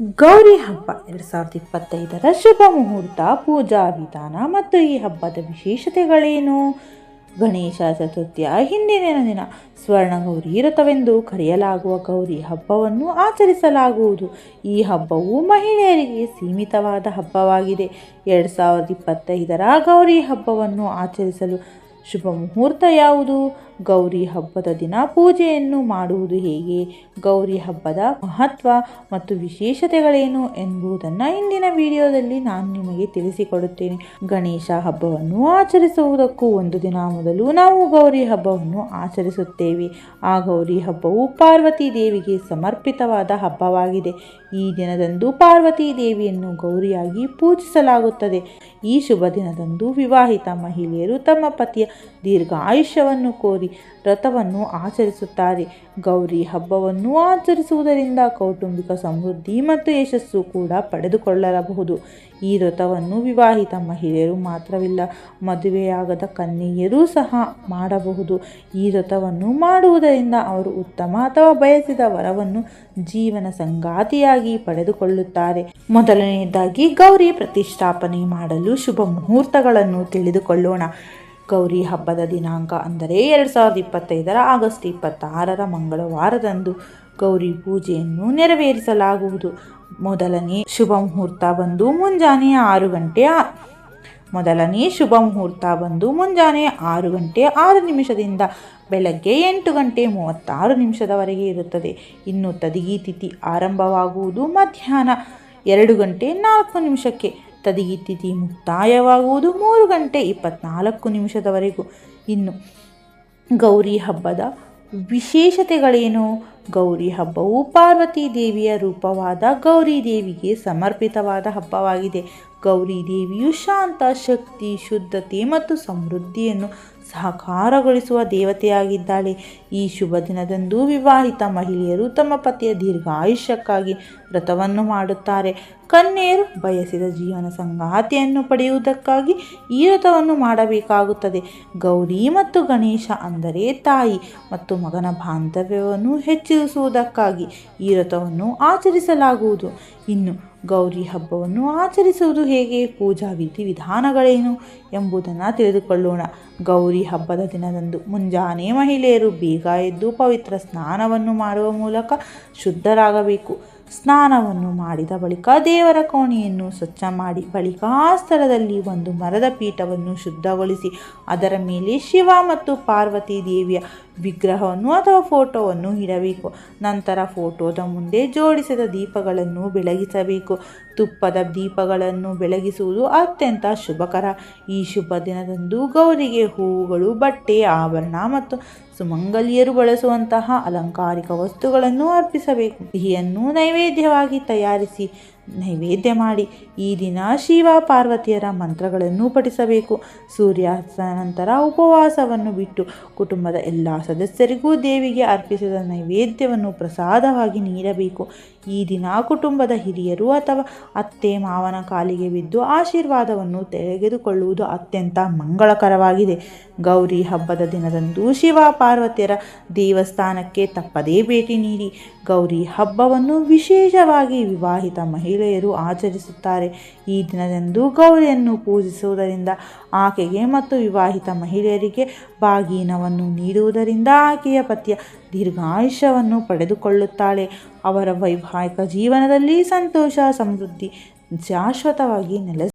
ಗೌರಿ ಹಬ್ಬ ಎರಡು ಸಾವಿರದ ಇಪ್ಪತ್ತೈದರ ಶುಭ ಮುಹೂರ್ತ, ಪೂಜಾ ವಿಧಾನ ಮತ್ತು ಈ ಹಬ್ಬದ ವಿಶೇಷತೆಗಳೇನು? ಗಣೇಶ ಚತುರ್ಥಿಯ ಹಿಂದಿನ ದಿನ ಸ್ವರ್ಣ ಗೌರಿ ಕರೆಯಲಾಗುವ ಗೌರಿ ಹಬ್ಬವನ್ನು ಆಚರಿಸಲಾಗುವುದು. ಈ ಹಬ್ಬವು ಮಹಿಳೆಯರಿಗೆ ಸೀಮಿತವಾದ ಹಬ್ಬವಾಗಿದೆ. ಎರಡು ಸಾವಿರದ ಇಪ್ಪತ್ತೈದರ ಗೌರಿ ಹಬ್ಬವನ್ನು ಆಚರಿಸಲು ಶುಭ ಮುಹೂರ್ತ ಯಾವುದು? ಗೌರಿ ಹಬ್ಬದ ದಿನ ಪೂಜೆಯನ್ನು ಮಾಡುವುದು ಹೇಗೆ? ಗೌರಿ ಹಬ್ಬದ ಮಹತ್ವ ಮತ್ತು ವಿಶೇಷತೆಗಳೇನು ಎಂಬುದನ್ನು ಇಂದಿನ ವಿಡಿಯೋದಲ್ಲಿ ನಾನು ನಿಮಗೆ ತಿಳಿಸಿಕೊಡುತ್ತೇನೆ. ಗಣೇಶ ಹಬ್ಬವನ್ನು ಆಚರಿಸುವುದಕ್ಕೂ ಒಂದು ದಿನ ಮೊದಲು ನಾವು ಗೌರಿ ಹಬ್ಬವನ್ನು ಆಚರಿಸುತ್ತೇವೆ. ಆ ಗೌರಿ ಹಬ್ಬವು ಪಾರ್ವತಿ ದೇವಿಗೆ ಸಮರ್ಪಿತವಾದ ಹಬ್ಬವಾಗಿದೆ. ಈ ದಿನದಂದು ಪಾರ್ವತಿ ದೇವಿಯನ್ನು ಗೌರಿಯಾಗಿ ಪೂಜಿಸಲಾಗುತ್ತದೆ. ಈ ಶುಭ ದಿನದಂದು ವಿವಾಹಿತ ಮಹಿಳೆಯರು ತಮ್ಮ ಪತಿಯ ದೀರ್ಘ ಆಯುಷ್ಯವನ್ನು ಕೋರಿ ವ್ರತವನ್ನು ಆಚರಿಸುತ್ತಾರೆ. ಗೌರಿ ಹಬ್ಬವನ್ನು ಆಚರಿಸುವುದರಿಂದ ಕೌಟುಂಬಿಕ ಸಮೃದ್ಧಿ ಮತ್ತು ಯಶಸ್ಸು ಕೂಡ ಪಡೆದುಕೊಳ್ಳಬಹುದು. ಈ ವ್ರತವನ್ನು ವಿವಾಹಿತ ಮಹಿಳೆಯರು ಮಾತ್ರವಿಲ್ಲ, ಮದುವೆಯಾಗದ ಕನ್ಯೆಯರೂ ಸಹ ಮಾಡಬಹುದು. ಈ ವ್ರತವನ್ನು ಮಾಡುವುದರಿಂದ ಅವರು ಉತ್ತಮ ಅಥವಾ ಬಯಸಿದ ವರವನ್ನು ಜೀವನ ಸಂಗಾತಿಯಾಗಿ ಪಡೆದುಕೊಳ್ಳುತ್ತಾರೆ. ಮೊದಲನೆಯದಾಗಿ ಗೌರಿ ಪ್ರತಿಷ್ಠಾಪನೆ ಮಾಡಲು ಶುಭ ಮುಹೂರ್ತಗಳನ್ನು ತಿಳಿದುಕೊಳ್ಳೋಣ. ಗೌರಿ ಹಬ್ಬದ ದಿನಾಂಕ ಅಂದರೆ ಎರಡು ಸಾವಿರದ ಇಪ್ಪತ್ತೈದರ ಆಗಸ್ಟ್ ಇಪ್ಪತ್ತಾರರ ಮಂಗಳವಾರದಂದು ಗೌರಿ ಪೂಜೆಯನ್ನು ನೆರವೇರಿಸಲಾಗುವುದು. ಮೊದಲನೇ ಶುಭ ಮುಹೂರ್ತ ಬಂದು ಮುಂಜಾನೆ ಆರು ಗಂಟೆ ಮೊದಲನೇ ಶುಭ ಮುಹೂರ್ತ ಬಂದು ಮುಂಜಾನೆ ಆರು ಗಂಟೆ ಆರು ನಿಮಿಷದಿಂದ ಬೆಳಗ್ಗೆ ಎಂಟು ಗಂಟೆ ಮೂವತ್ತಾರು ನಿಮಿಷದವರೆಗೆ ಇರುತ್ತದೆ. ಇನ್ನು ತದಿಗಿ ತಿಥಿ ಆರಂಭವಾಗುವುದು ಮಧ್ಯಾಹ್ನ ಎರಡು ಗಂಟೆ ನಾಲ್ಕು ನಿಮಿಷಕ್ಕೆ. ತದಿಗಿ ಮುಕ್ತಾಯವಾಗುವುದು ಮೂರು ಗಂಟೆ ಇಪ್ಪತ್ನಾಲ್ಕು ನಿಮಿಷದವರೆಗೂ. ಇನ್ನು ಗೌರಿ ಹಬ್ಬದ ವಿಶೇಷತೆಗಳೇನು? ಗೌರಿ ಹಬ್ಬವು ಪಾರ್ವತಿ ದೇವಿಯ ರೂಪವಾದ ಗೌರಿ ದೇವಿಗೆ ಸಮರ್ಪಿತವಾದ ಹಬ್ಬವಾಗಿದೆ. ಗೌರಿ ದೇವಿಯು ಶಾಂತ, ಶಕ್ತಿ, ಶುದ್ಧತೆ ಮತ್ತು ಸಮೃದ್ಧಿಯನ್ನು ಸಹಕಾರಗೊಳಿಸುವ ದೇವತೆಯಾಗಿದ್ದಾಳೆ. ಈ ಶುಭ ದಿನದಂದು ವಿವಾಹಿತ ಮಹಿಳೆಯರು ತಮ್ಮ ಪತಿಯ ದೀರ್ಘಾಯುಷ್ಯಕ್ಕಾಗಿ ವ್ರತವನ್ನು ಮಾಡುತ್ತಾರೆ. ಕನ್ಯೆಯರು ಬಯಸಿದ ಜೀವನ ಸಂಗಾತಿಯನ್ನು ಪಡೆಯುವುದಕ್ಕಾಗಿ ಈ ವ್ರತವನ್ನು ಮಾಡಬೇಕಾಗುತ್ತದೆ. ಗೌರಿ ಮತ್ತು ಗಣೇಶ ಅಂದರೆ ತಾಯಿ ಮತ್ತು ಮಗನ ಬಾಂಧವ್ಯವನ್ನು ಹೆಚ್ಚಿಸುವುದಕ್ಕಾಗಿ ಈ ವ್ರತವನ್ನು ಆಚರಿಸಲಾಗುವುದು. ಇನ್ನು ಗೌರಿ ಹಬ್ಬವನ್ನು ಆಚರಿಸುವುದು ಹೇಗೆ, ಪೂಜಾ ವಿಧಿ ವಿಧಾನಗಳೇನು ಎಂಬುದನ್ನು ತಿಳಿದುಕೊಳ್ಳೋಣ. ಗೌರಿ ಹಬ್ಬದ ದಿನದಂದು ಮುಂಜಾನೆ ಮಹಿಳೆಯರು ಬೇಗ ಎದ್ದು ಪವಿತ್ರ ಸ್ನಾನವನ್ನು ಮಾಡುವ ಮೂಲಕ ಶುದ್ಧರಾಗಬೇಕು. ಸ್ನಾನವನ್ನು ಮಾಡಿದ ಬಳಿಕ ದೇವರ ಕೋಣೆಯನ್ನು ಸ್ವಚ್ಛ ಮಾಡಿ ಬಳಿಕ ಆ ಸ್ಥಳದಲ್ಲಿ ಒಂದು ಮರದ ಪೀಠವನ್ನು ಶುದ್ಧಗೊಳಿಸಿ, ಅದರ ಮೇಲೆ ಶಿವ ಮತ್ತು ಪಾರ್ವತಿ ದೇವಿಯ ವಿಗ್ರಹವನ್ನು ಅಥವಾ ಫೋಟೋವನ್ನು ಇಡಬೇಕು. ನಂತರ ಫೋಟೋದ ಮುಂದೆ ಜೋಡಿಸಿದ ದೀಪಗಳನ್ನು ಬೆಳಗಿಸಬೇಕು. ತುಪ್ಪದ ದೀಪಗಳನ್ನು ಬೆಳಗಿಸುವುದು ಅತ್ಯಂತ ಶುಭಕರ. ಈ ಶುಭ ದಿನದಂದು ಗೌರಿಗೆ ಹೂವುಗಳು, ಬಟ್ಟೆ, ಆಭರಣ ಮತ್ತು ಸುಮಂಗಲಿಯರು ಬಳಸುವಂತಹ ಅಲಂಕಾರಿಕ ವಸ್ತುಗಳನ್ನು ಅರ್ಪಿಸಬೇಕು. ಸಿಹಿಯನ್ನು ನೈವೇದ್ಯವಾಗಿ ತಯಾರಿಸಿ ನೈವೇದ್ಯ ಮಾಡಿ ಈ ದಿನ ಶಿವ ಪಾರ್ವತಿಯರ ಮಂತ್ರಗಳನ್ನು ಪಠಿಸಬೇಕು. ಸೂರ್ಯಾಸ್ತ ನಂತರ ಉಪವಾಸವನ್ನು ಬಿಟ್ಟು ಕುಟುಂಬದ ಎಲ್ಲ ಸದಸ್ಯರಿಗೂ ದೇವಿಗೆ ಅರ್ಪಿಸಿದ ನೈವೇದ್ಯವನ್ನು ಪ್ರಸಾದವಾಗಿ ನೀಡಬೇಕು. ಈ ದಿನ ಕುಟುಂಬದ ಹಿರಿಯರು ಅಥವಾ ಅತ್ತೆ ಮಾವನ ಕಾಲಿಗೆ ಬಿದ್ದು ಆಶೀರ್ವಾದವನ್ನು ತೆಗೆದುಕೊಳ್ಳುವುದು ಅತ್ಯಂತ ಮಂಗಳಕರವಾಗಿದೆ. ಗೌರಿ ಹಬ್ಬದ ದಿನದಂದು ಶಿವ ಪಾರ್ವತಿಯರ ದೇವಸ್ಥಾನಕ್ಕೆ ತಪ್ಪದೇ ಭೇಟಿ ನೀಡಿ ಗೌರಿ ಹಬ್ಬವನ್ನು ವಿಶೇಷವಾಗಿ ವಿವಾಹಿತ ಮಹಿಳೆಯರು ಆಚರಿಸುತ್ತಾರೆ. ಈ ದಿನದಂದು ಗೌರಿಯನ್ನು ಪೂಜಿಸುವುದರಿಂದ ಆಕೆಗೆ ಮತ್ತು ವಿವಾಹಿತ ಮಹಿಳೆಯರಿಗೆ ಬಾಗಿನವನ್ನು ನೀಡುವುದರಿಂದ ಆಕೆಯ ಪತಿಯ ದೀರ್ಘಾಯುಷ್ಯವನ್ನು ಪಡೆದುಕೊಳ್ಳುತ್ತಾಳೆ. ಅವರ ವೈವಾಹಿಕ ಜೀವನದಲ್ಲಿ ಸಂತೋಷ, ಸಮೃದ್ಧಿ ಶಾಶ್ವತವಾಗಿ ನೆಲೆ